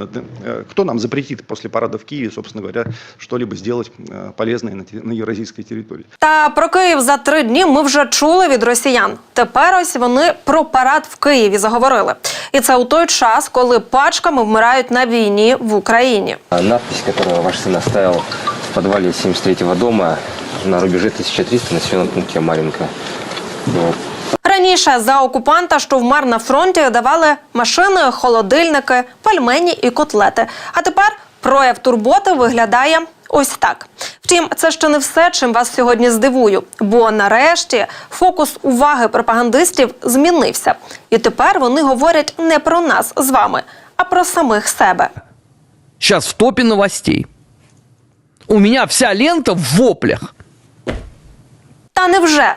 Э, Кто нам запретит после парада в Киеве, собственно говоря, что-либо сделать э, полезное на те- на евразийской территории? Та про Київ за три дні ми вже чули від росіян. Тепер ось вони про парад в Києві заговорили. І це у той час, коли пачками вмирають на війні в Україні. А Надпись, которую ваш сын оставил в подвале 73-го дома на рубеже 1300 на населенном пункте Маринка. Вот. Раніше за окупанта, що вмер на фронті, давали машини, холодильники, пельмені і котлети. А тепер прояв турботи виглядає ось так. Втім, це ще не все, чим вас сьогодні здивую. Бо нарешті фокус уваги пропагандистів змінився. І тепер вони говорять не про нас з вами, а про самих себе. Сейчас в топе новостей. У меня вся лента в воплях. Та невже?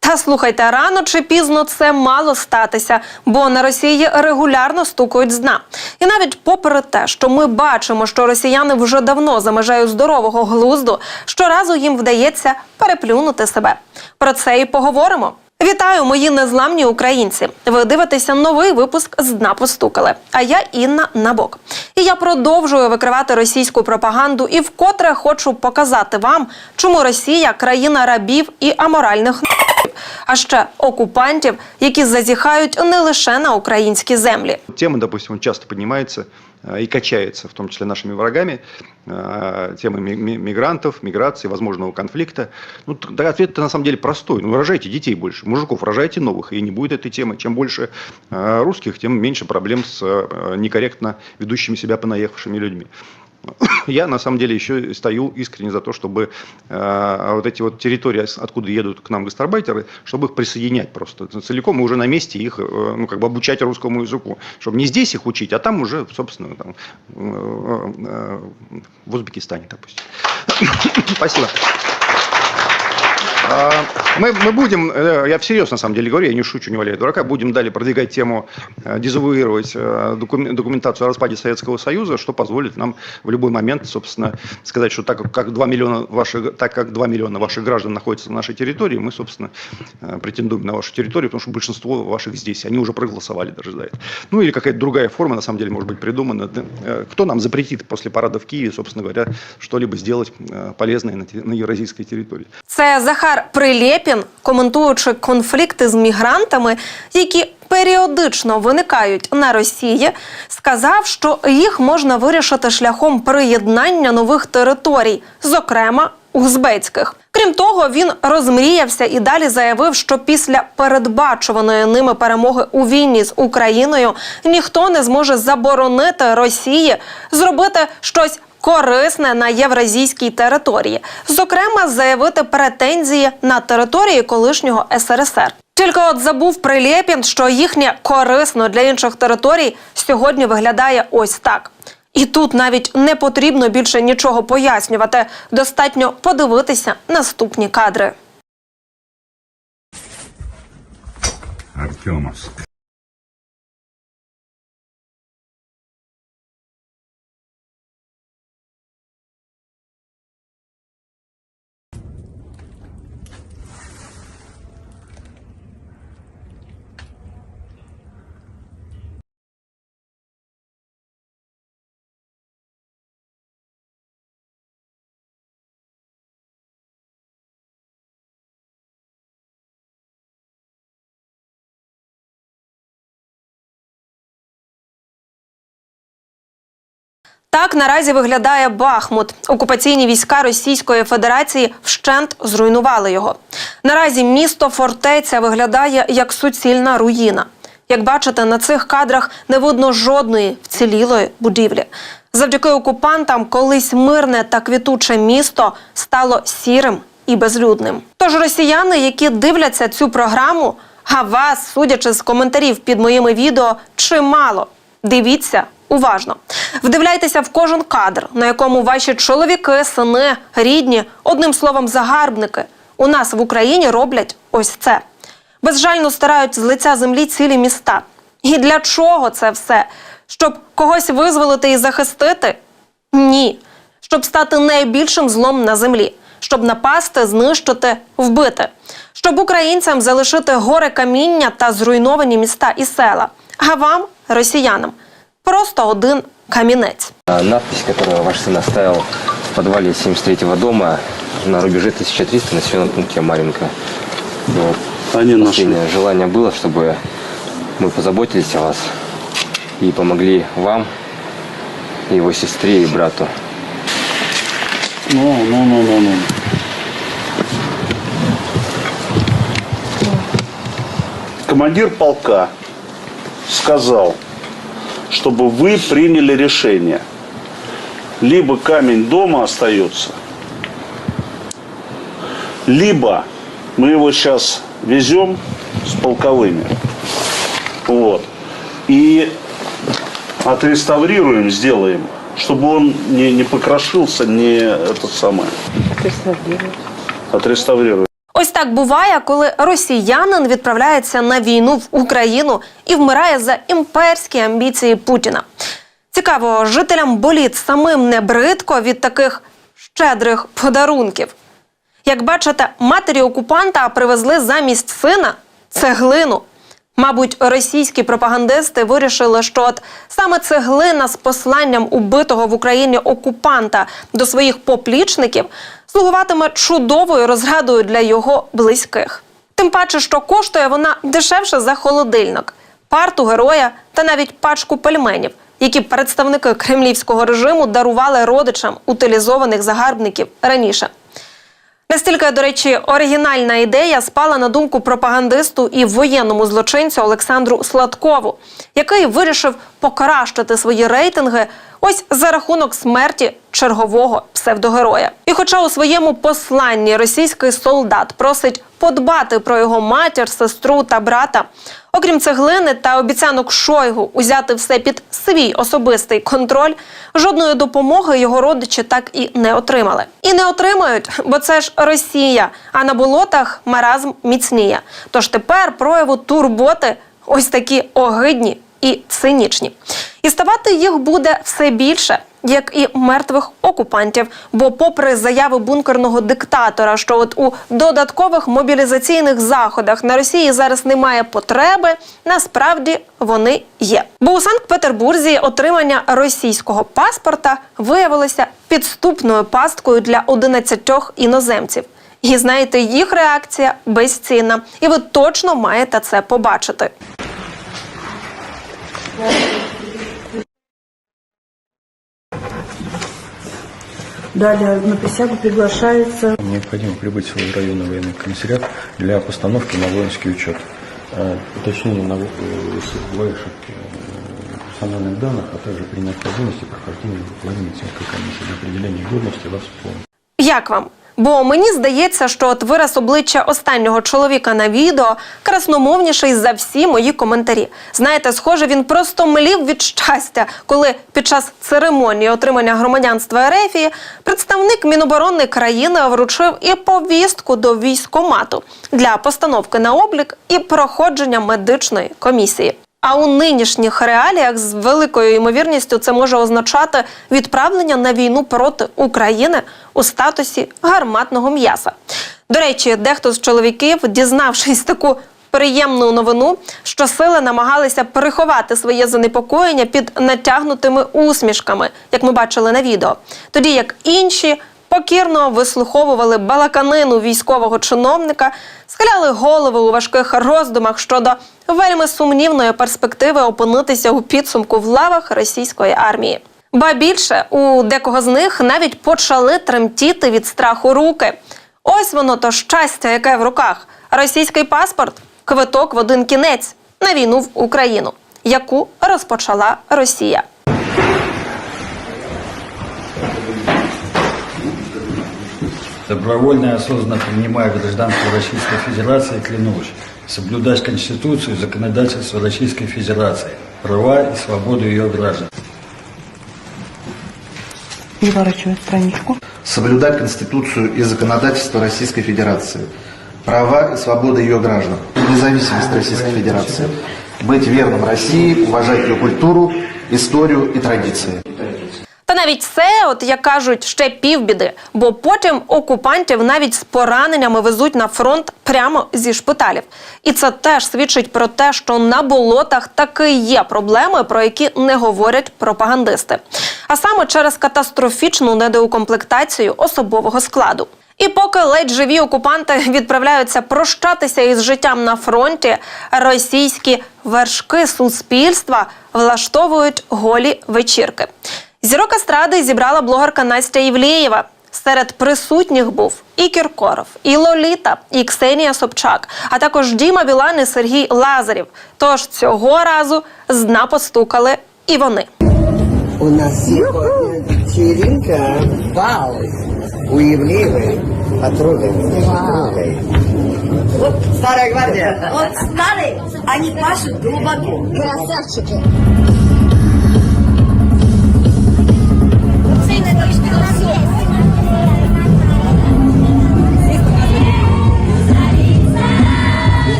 Та слухайте, рано чи пізно це мало статися, бо на Росії регулярно стукають з дна. І навіть попри те, що ми бачимо, що росіяни вже давно за межею здорового глузду, щоразу їм вдається переплюнути себе. Про це і поговоримо. Вітаю, мої незламні українці! Ви дивитеся новий випуск з дна постукали. А я Інна Набок. І я продовжую викривати російську пропаганду і вкотре хочу показати вам, чому Росія країна рабів і аморальних а ще окупантів, які зазіхають не лише на українські землі. Тема, допустим, часто поднимается э, и качается, в том числе нашими врагами, э, ми- мигрантов, миграции, возможного конфликта. Ну, т- да, ответ на самом деле простой. Ну, рожайте детей больше, мужиков рожайте новых, и не будет этой темы. Чем больше э, русских, тем меньше проблем с э, некорректно ведущими себя понаехавшими людьми. Я на самом деле еще стою искренне за то, чтобы э, вот эти вот территории, откуда едут к нам гастарбайтеры, чтобы их присоединять просто целиком и уже на месте их, э, ну, как бы обучать русскому языку. Чтобы не здесь их учить, а там уже, собственно, там, э, э, в Узбекистане, допустим. Спасибо. Мы, мы будем, э, я всерьез на самом деле говорю, я не шучу, не валяю дурака, будем далее продвигать тему, э, дезавуировать э, докумен- документацию о распаде Советского Союза, что позволит нам в любой момент, собственно, сказать, что так как- как 2 миллиона ваших, так как 2 миллиона ваших граждан находятся на нашей территории, мы, собственно, претендуем на вашу территорию, потому что большинство ваших здесь, они уже проголосовали даже за это. Ну или какая-то другая форма, на самом деле, может быть придумана. Кто нам запретит после парада в Киеве, собственно говоря, что-либо сделать полезное на евразийской территории? Це Захар Прилєпін, коментуючи конфлікти з мігрантами, які періодично виникають на Росії, сказав, що їх можна вирішити шляхом приєднання нових територій, зокрема узбецьких. Крім того, він розмріявся і далі заявив, що після передбачуваної ними перемоги у війні з Україною ніхто не зможе заборонити Росії зробити щось корисне на євразійській території, зокрема, заявити претензії на території колишнього СРСР. Тільки от забув Прилєпін, що їхнє корисно для інших територій сьогодні виглядає ось так. І тут навіть не потрібно більше нічого пояснювати. Достатньо подивитися наступні кадри. Артемовск. Так наразі виглядає Бахмут. Окупаційні війська Російської Федерації вщент зруйнували його. Наразі місто фортеця виглядає як суцільна руїна. Як бачите, на цих кадрах не видно жодної вцілілої будівлі. Завдяки окупантам колись мирне та квітуче місто стало сірим і безлюдним. Тож росіяни, які дивляться цю програму, а вас, судячи з коментарів під моїми відео, чимало. Дивіться уважно. Вдивляйтеся в кожен кадр, на якому ваші чоловіки, сини, рідні, одним словом, загарбники у нас в Україні роблять ось це. Безжально стирають з лиця землі цілі міста. І для чого це все? Щоб когось визволити і захистити? Ні. Щоб стати найбільшим злом на землі, щоб напасти, знищити, вбити, щоб українцям залишити гори каміння та зруйновані міста і села, а вам, росіянам, просто один камінець. А Надпись, которую ваш сын оставил в подвале 73-го дома на рубеже 1300 на населенном пункте Маринка. Вот. Они нашли. Последнее желание было, чтобы мы позаботились о вас и помогли вам, его сестре и брату. Ну, ну, ну, ну, ну. Командир полка сказал, чтобы вы приняли решение. Либо камень дома остается, либо мы его сейчас везем с полковыми. Вот. И отреставрируем, сделаем, чтобы он не, не покрошился, не это самое. Отреставрируем. Ось так буває, коли росіянин відправляється на війну в Україну і вмирає за імперські амбіції Путіна. Цікаво, жителям боліт самим не бридко від таких щедрих подарунків. Як бачите, матері окупанта привезли замість сина цеглину. Мабуть, російські пропагандисти вирішили, що от саме цеглина з посланням убитого в Україні окупанта до своїх поплічників слугуватиме чудовою розрадою для його близьких. Тим паче, що коштує вона дешевше за холодильник, парту героя та навіть пачку пельменів, які представники кремлівського режиму дарували родичам утилізованих загарбників раніше. Настільки, до речі, оригінальна ідея спала на думку пропагандисту і воєнному злочинцю Олександру Сладкову, який вирішив покращити свої рейтинги ось за рахунок смерті чергового псевдогероя. І хоча у своєму посланні російський солдат просить подбати про його матір, сестру та брата, окрім цеглини та обіцянок Шойгу узяти все під свій особистий контроль, жодної допомоги його родичі так і не отримали. І не отримають, бо це ж Росія, а на болотах маразм міцніє. Тож тепер прояву турботи ось такі огидні і цинічні. І ставати їх буде все більше, як і мертвих окупантів. Бо, попри заяви бункерного диктатора, що от у додаткових мобілізаційних заходах на Росії зараз немає потреби, насправді вони є. Бо у Санкт-Петербурзі отримання російського паспорта виявилося підступною пасткою для 11 іноземців. І знаєте, їх реакція безцінна, і ви точно маєте це побачити. Далее на присягу приглашается Необходимо прибыть в свой районный военный комиссариат для постановки на воинский учет. Э, Уточнение на ваших э, персональных данных, а также при необходимости прохождения военно-медицинской комиссии для определения годности вас в полном. Як вам? Бо мені здається, що от вираз обличчя останнього чоловіка на відео красномовніший за всі мої коментарі. Знаєте, схоже, він просто млів від щастя, коли під час церемонії отримання громадянства Ерефії представник Міноборони країни вручив і повістку до військомату для постановки на облік і проходження медичної комісії. А у нинішніх реаліях з великою ймовірністю це може означати відправлення на війну проти України у статусі гарматного м'яса. До речі, дехто з чоловіків, дізнавшись таку приємну новину, що сили намагалися приховати своє занепокоєння під натягнутими усмішками, як ми бачили на відео, тоді як інші покірно вислуховували балаканину військового чиновника, схиляли голови у важких роздумах щодо вельми сумнівної перспективи опинитися у підсумку в лавах російської армії. Ба більше у декого з них навіть почали тремтіти від страху руки. Ось воно то щастя, яке в руках. Російський паспорт квиток в один кінець на війну в Україну, яку розпочала Росія. Добровольно и осознанно принимая гражданство Российской Федерации, клянусь соблюдать Конституцию и законодательство Российской Федерации, права и свободу ее граждан. переворачиваю страничку. соблюдать Конституцию и законодательство Российской Федерации, права и свободы ее граждан, независимость Российской Федерации, быть верным России, уважать ее культуру, историю и традиции. Навіть це, от як кажуть, ще півбіди, бо потім окупантів навіть з пораненнями везуть на фронт прямо зі шпиталів. І це теж свідчить про те, що на болотах таки є проблеми, про які не говорять пропагандисти. А саме через катастрофічну недоукомплектацію особового складу. І поки ледь живі окупанти відправляються прощатися із життям на фронті, російські вершки суспільства влаштовують голі вечірки. Зірок естради зібрала блогерка Настя Євлієва. Серед присутніх був і Кіркоров, і Лоліта, і Ксенія Собчак, а також Діма Білан і Сергій Лазарів. Тож цього разу з дна постукали і вони. У нас сегодня вечеринка. Вау! У подругой. Подругой. Вот старая гвардия. Вот старые, они пашут глубоко. Красавчики.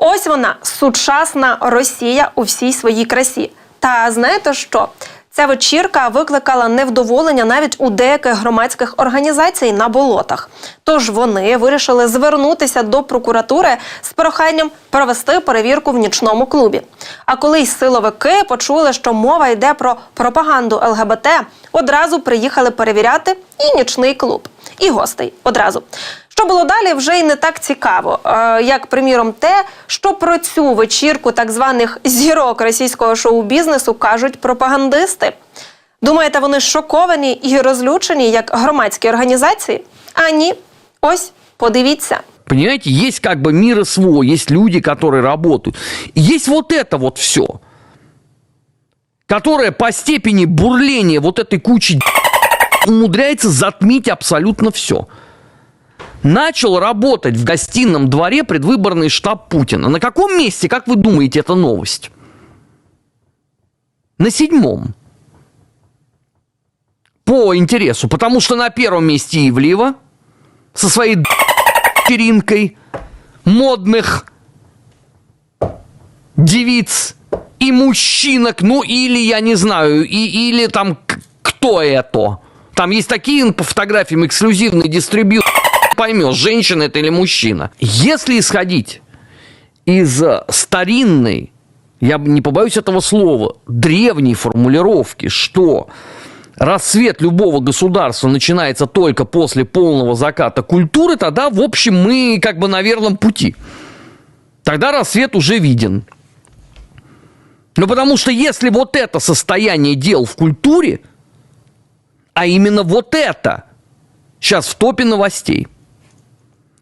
Ось вона сучасна Росія у всій своїй красі. Та знаєте що? Ця вечірка викликала невдоволення навіть у деяких громадських організацій на болотах. Тож вони вирішили звернутися до прокуратури з проханням провести перевірку в нічному клубі. А коли й силовики почули, що мова йде про пропаганду ЛГБТ, одразу приїхали перевіряти і нічний клуб, і гостей одразу. Що було далі, вже й не так цікаво, Е, як приміром те, що про цю вечірку так званих зірок російського шоу-бізнесу кажуть пропагандисти. Думаєте, вони шоковані і розлючені як громадські організації? А ні, ось подивіться. Понимаете, есть как бы мир свой, есть люди, которые работают. И есть вот это вот все, которое по степени бурления вот этой кучи умудряется затмить абсолютно все. Начал работать в гостином дворе предвыборный штаб Путина. На каком месте, как вы думаете, эта новость? На седьмом. По интересу. Потому что на первом месте Ивлеева со своей вечеринкой модных девиц и мужчинок, ну или, я не знаю, и, или там кто это. Там есть такие по фотографиям эксклюзивный дистрибьютор, поймешь, женщина это или мужчина. Если исходить из э, старинной, я не побоюсь этого слова, древней формулировки, что рассвет любого государства начинается только после полного заката культуры, тогда, в общем, мы как бы на верном пути. Тогда рассвет уже виден. Ну, потому что если вот это состояние дел в культуре, а именно вот это сейчас в топе новостей,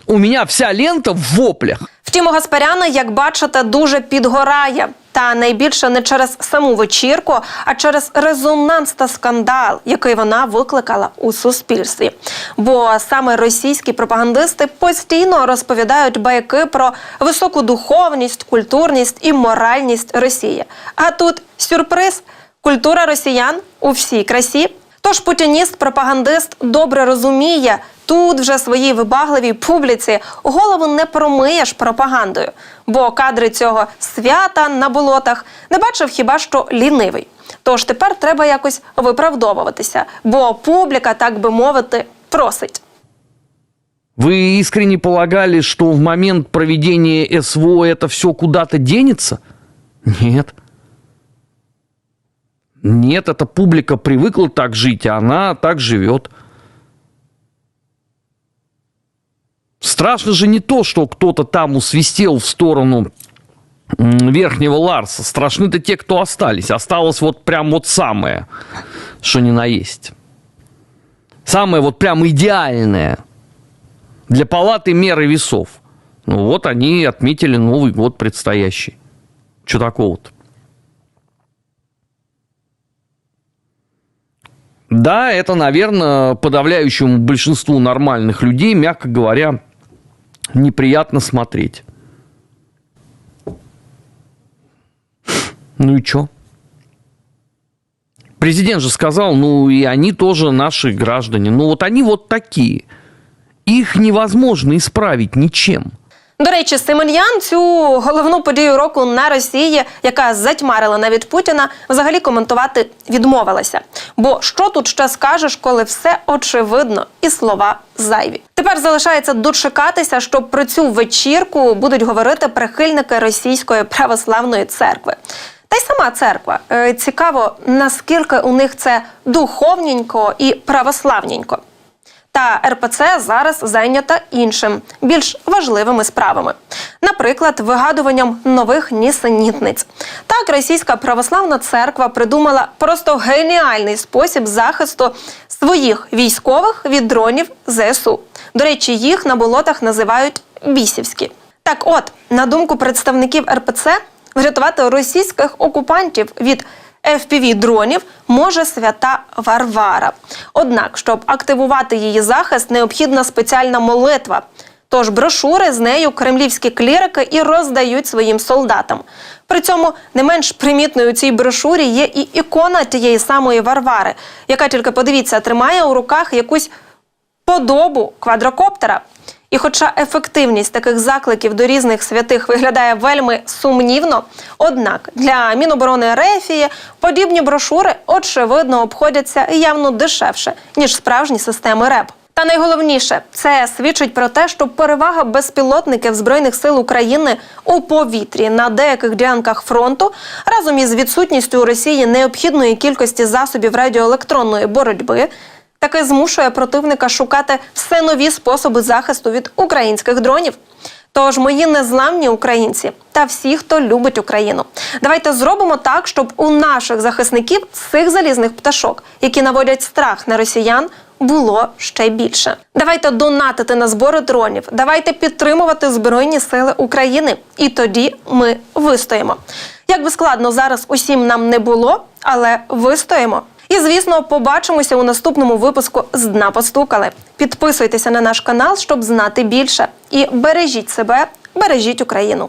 у меня вся лента в воплях. Втім, у Гаспаряна, як бачите, дуже підгорає. Та найбільше не через саму вечірку, а через резонанс та скандал, який вона викликала у суспільстві. Бо саме російські пропагандисти постійно розповідають байки про високу духовність, культурність і моральність Росії. А тут сюрприз культура росіян у всій красі. Тож путініст-пропагандист добре розуміє, тут вже своїй вибагливій публіці голову не промиєш пропагандою, бо кадри цього свята на болотах не бачив хіба що лінивий. Тож тепер треба якось виправдовуватися, бо публіка, так би мовити, просить. Вы искренне полагали, что в момент проведения СВО это все куда-то денется? Нет. Нет, эта публика привыкла так жить, и она так живет. Страшно же не то, что кто-то там усвистел в сторону Верхнего Ларса. Страшны-то те, кто остались. Осталось вот прям вот самое, что ни на есть. Самое вот прям идеальное для палаты меры весов. Ну вот они отметили Новый год предстоящий. Что такого-то? Да, это, наверное, подавляющему большинству нормальных людей, мягко говоря, неприятно смотреть. Ну и чё? Президент же сказал, ну и они тоже наши граждане. Ну вот они вот такие. Их невозможно исправить ничем. До речі, Семен'ян цю головну подію року на Росії, яка затьмарила навіть Путіна, взагалі коментувати відмовилася. Бо що тут ще скажеш, коли все очевидно і слова зайві? Тепер залишається дочекатися, що про цю вечірку будуть говорити прихильники російської православної церкви. Та й сама церква. Е, Цікаво, наскільки у них це духовненько і православненько. Та РПЦ зараз зайнята іншим, більш важливими справами, наприклад, вигадуванням нових нісенітниць. Так, російська православна церква придумала просто геніальний спосіб захисту своїх військових від дронів ЗСУ. До речі, їх на болотах називають бісівські. Так, от, на думку представників РПЦ, врятувати російських окупантів від fpv дронів може свята Варвара. Однак, щоб активувати її захист, необхідна спеціальна молитва. Тож брошури з нею кремлівські клірики і роздають своїм солдатам. При цьому не менш примітною у цій брошурі є і ікона тієї самої Варвари, яка тільки подивіться, тримає у руках якусь подобу квадрокоптера. І хоча ефективність таких закликів до різних святих виглядає вельми сумнівно, однак для Міноборони Рефії подібні брошури очевидно обходяться явно дешевше ніж справжні системи РЕП. Та найголовніше, це свідчить про те, що перевага безпілотників збройних сил України у повітрі на деяких ділянках фронту разом із відсутністю у Росії необхідної кількості засобів радіоелектронної боротьби таки змушує противника шукати все нові способи захисту від українських дронів. Тож, мої незламні українці та всі, хто любить Україну, давайте зробимо так, щоб у наших захисників цих залізних пташок, які наводять страх на росіян, було ще більше. Давайте донатити на збори дронів. Давайте підтримувати Збройні Сили України. І тоді ми вистоїмо. Як би складно зараз усім нам не було, але вистоїмо. І звісно, побачимося у наступному випуску з дна постукали. Підписуйтеся на наш канал, щоб знати більше. І бережіть себе, бережіть Україну.